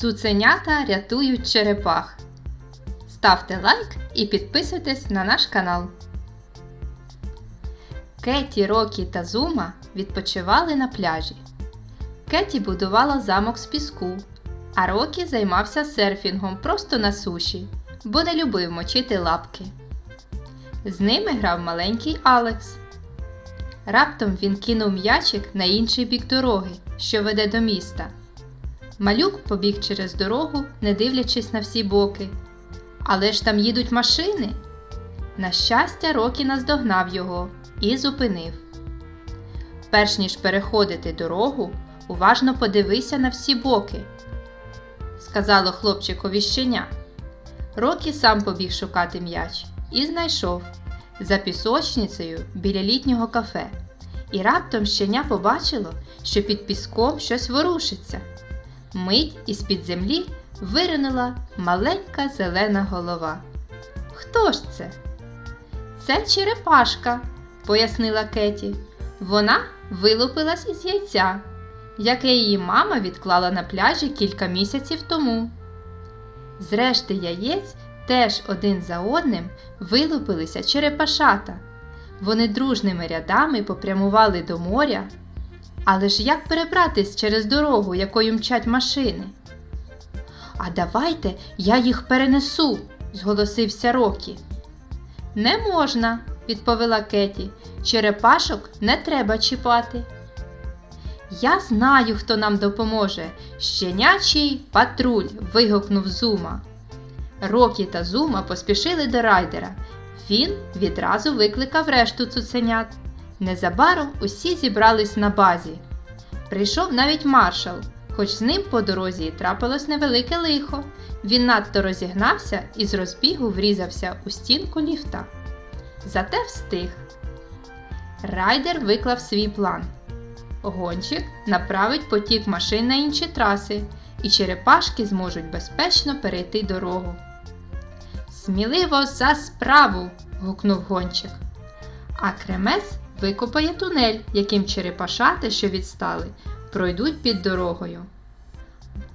Цуценята рятують черепах. Ставте лайк і підписуйтесь на наш канал. Кеті, Рокі та Зума відпочивали на пляжі. Кеті будувала замок з піску, а Рокі займався серфінгом просто на суші, бо не любив мочити лапки. З ними грав маленький Алекс. Раптом він кинув м'ячик на інший бік дороги, що веде до міста. Малюк побіг через дорогу, не дивлячись на всі боки. Але ж там їдуть машини. На щастя, Рокі наздогнав його і зупинив. Перш ніж переходити дорогу, уважно подивися на всі боки, сказало хлопчикові щеня. Рокі сам побіг шукати м'яч і знайшов за пісочницею біля літнього кафе. І раптом щеня побачило, що під піском щось ворушиться. Мить із під землі виринула маленька зелена голова. Хто ж це? Це черепашка, пояснила Кеті. Вона вилупилась із яйця, яке її мама відклала на пляжі кілька місяців тому. Зрешти яєць теж один за одним вилупилися черепашата. Вони дружними рядами попрямували до моря. Але ж як перебратись через дорогу, якою мчать машини? А давайте я їх перенесу, зголосився Рокі. Не можна, відповіла Кеті. Черепашок не треба чіпати. Я знаю, хто нам допоможе. Щенячий патруль. вигукнув Зума. Рокі та Зума поспішили до райдера. Він відразу викликав решту цуценят. Незабаром усі зібрались на базі. Прийшов навіть маршал, хоч з ним по дорозі і трапилось невелике лихо. Він надто розігнався і з розбігу врізався у стінку ліфта. Зате встиг. Райдер виклав свій план. Гонщик направить потік машин на інші траси, і черепашки зможуть безпечно перейти дорогу. Сміливо за справу. гукнув гонщик. А кремес викопає тунель, яким черепашати, що відстали, пройдуть під дорогою.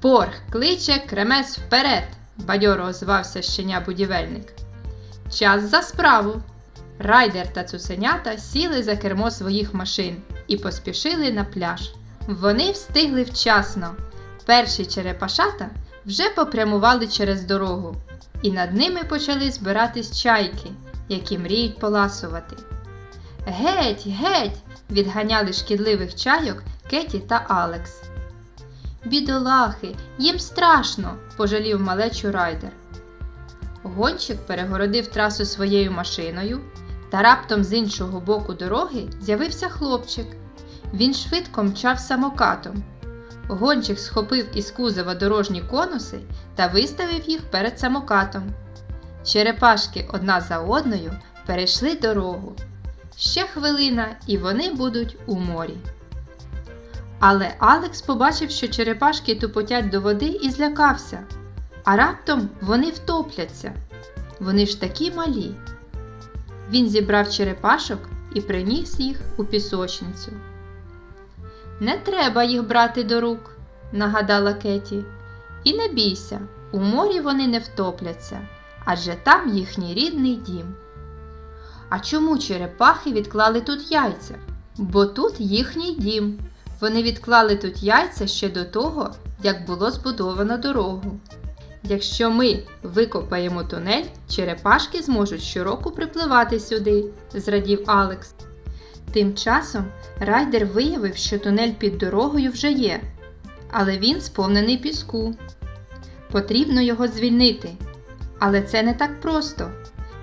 Борг кличе кремес вперед, бадьоро озвався щеня будівельник. Час за справу. Райдер та цуценята сіли за кермо своїх машин і поспішили на пляж. Вони встигли вчасно. Перші черепашата вже попрямували через дорогу, і над ними почали збиратись чайки, які мріють поласувати. Геть, геть! відганяли шкідливих чайок Кеті та Алекс. Бідолахи, їм страшно, пожалів малечу райдер. Гонщик перегородив трасу своєю машиною, та раптом з іншого боку дороги з'явився хлопчик. Він швидко мчав самокатом. Гонщик схопив із кузова дорожні конуси та виставив їх перед самокатом. Черепашки одна за одною перейшли дорогу. Ще хвилина, і вони будуть у морі. Але Алекс побачив, що черепашки тупотять до води і злякався. А раптом вони втопляться. Вони ж такі малі. Він зібрав черепашок і приніс їх у пісочницю. Не треба їх брати до рук, нагадала Кеті. І не бійся, у морі вони не втопляться, адже там їхній рідний дім. А чому черепахи відклали тут яйця? Бо тут їхній дім. Вони відклали тут яйця ще до того, як було збудовано дорогу. Якщо ми викопаємо тунель, черепашки зможуть щороку припливати сюди, зрадів Алекс. Тим часом райдер виявив, що тунель під дорогою вже є, але він сповнений піску. Потрібно його звільнити. Але це не так просто,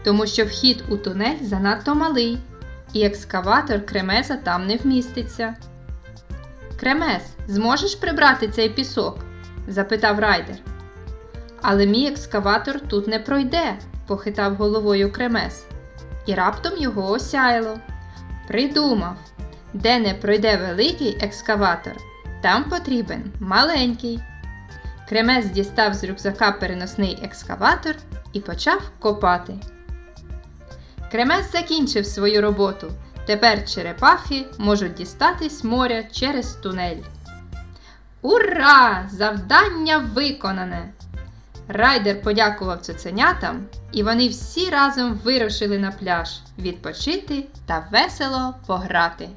тому що вхід у тунель занадто малий, і екскаватор кремеза там не вміститься. Кремес, зможеш прибрати цей пісок? запитав райдер. Але мій екскаватор тут не пройде, похитав головою кремес. І раптом його осяяло. Придумав, де не пройде великий екскаватор, там потрібен маленький. Кремес дістав з рюкзака переносний екскаватор і почав копати. Кремес закінчив свою роботу. Тепер черепахи можуть дістатись моря через тунель. Ура! Завдання виконане! Райдер подякував цуценятам, і вони всі разом вирушили на пляж відпочити та весело пограти.